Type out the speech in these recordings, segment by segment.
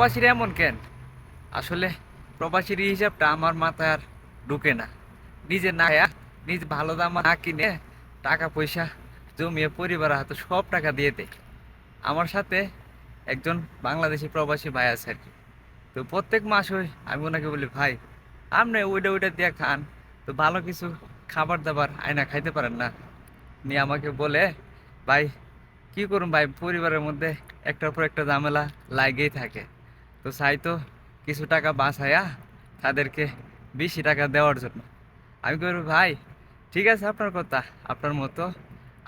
প্রবাসীর এমন কেন? আসলে প্রবাসীর হিসাবটা আমার মাথায় আর ঢুকে না। নিজে না নিজ ভালো দাম না কিনে টাকা পয়সা জমিয়ে পরিবার হাতে সব টাকা দিয়ে দেয়। আমার সাথে একজন বাংলাদেশি প্রবাসী ভাই আছে আর কি। তো প্রত্যেক মাস ওই আমি ওনাকে বলি, ভাই, আপনি ওইটা ওইটা দিয়ে খান, তো ভালো কিছু খাবার দাবার আয়না খাইতে পারেন না। নিয়ে আমাকে বলে, ভাই, কি করুন ভাই, পরিবারের মধ্যে একটার পর একটা ঝামেলা লাগেই থাকে। তো চাই তো কিছু টাকা বাঁচায়া তাদেরকে বেশি টাকা দেওয়ার জন্য। আমি করি ভাই, ঠিক আছে আপনার কথা, আপনার মতো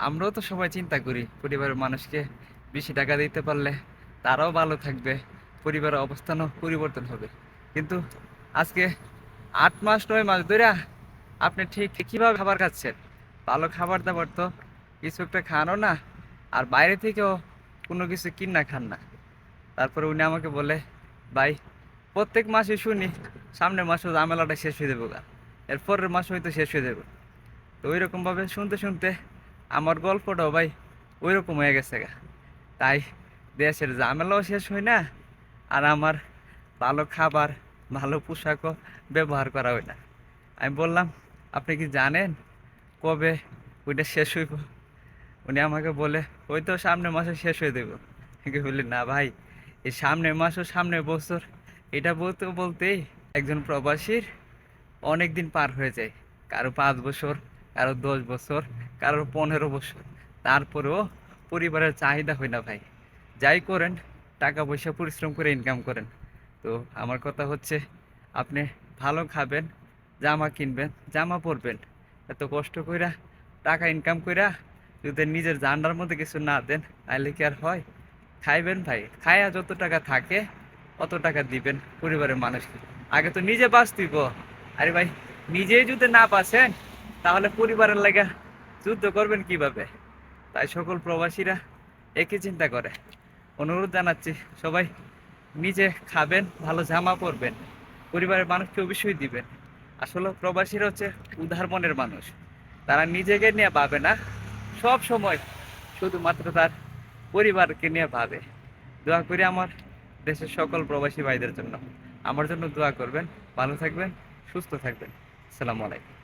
আমরাও তো সবাই চিন্তা করি পরিবারের মানুষকে বেশি টাকা দিতে পারলে তারাও ভালো থাকবে, পরিবারের অবস্থানও পরিবর্তন হবে। কিন্তু আজকে আট মাস, নয় মাস ধরে আপনি ঠিক কীভাবে খাবার খাচ্ছেন? ভালো খাবার দাবার তো কিছু একটা খানও না, আর বাইরে থেকেও কোনো কিছু কিনা খান না। তারপরে উনি আমাকে বলে ভাই, প্রত্যেক মাসে শুনি, সামনের মাসে ঝামেলাটা শেষ হয়ে গা। এর পরের মাস হয়তো শেষ হয়ে যাবে। তো ওই রকমভাবে শুনতে শুনতে আমার গল্পটাও ভাই ওই রকম হয়ে গেছে গা। তাই দেশের ঝামেলাও শেষ হয় না, আর আমার ভালো খাবার, ভালো পোশাকও ব্যবহার করা হয় না। আমি বললাম, আপনি কি জানেন কবে ওইটা শেষ হইব? উনি আমাকে বলে, ওই তো সামনের মাসে শেষ হয়ে দেবো আমি বলি, না ভাই এই সামনের মাস ও সামনের বছর। এটা বলতে বলতেই একজন প্রবাসীর অনেক দিন পার হয়ে যায়। কারও পাঁচ বছর, কারও দশ বছর, কারও পনেরো বছর। তারপরেও পরিবারের চাহিদা হয় না ভাই। যাই করেন, টাকা পয়সা পরিশ্রম করে ইনকাম করেন। তো আমার কথা হচ্ছে, আপনি ভালো খাবেন, জামা কিনবেন, জামা পরবেন। এত কষ্ট কইরা, টাকা ইনকাম কইরা যদি নিজের জান্ডার মধ্যে কিছু না দেন তাহলে কি আর হয়? খাইবেন ভাই। খায়া যত টাকা থাকে, অত টাকা দিবেন পরিবারের মানুষকে। আগে তো নিজে বাঁচতিব। আরে ভাই, নিজেই যদি না বাঁচেন, তাহলে পরিবারের লাগা যুদ্ধ করবেন কীভাবে? তাই সকল প্রবাসীরা একই চিন্তা করে। অনুরোধ জানাচ্ছি, সবাই নিজে খাবেন, ভালো জামা পরবেন। পরিবারের মানুষকে অবশ্যই দিবেন। আসলে প্রবাসীরা হচ্ছে উদার মনের মানুষ। তারা নিজেকে নিয়ে পাবে না। সব সময় শুধুমাত্র তার পরিবারকে নিয়ে ভাবে। দোয়া করি আমার দেশের সকল প্রবাসী ভাইদের জন্য। আমার জন্য দোয়া করবেন, ভালো থাকবেন, সুস্থ থাকবেন। আসসালামু আলাইকুম।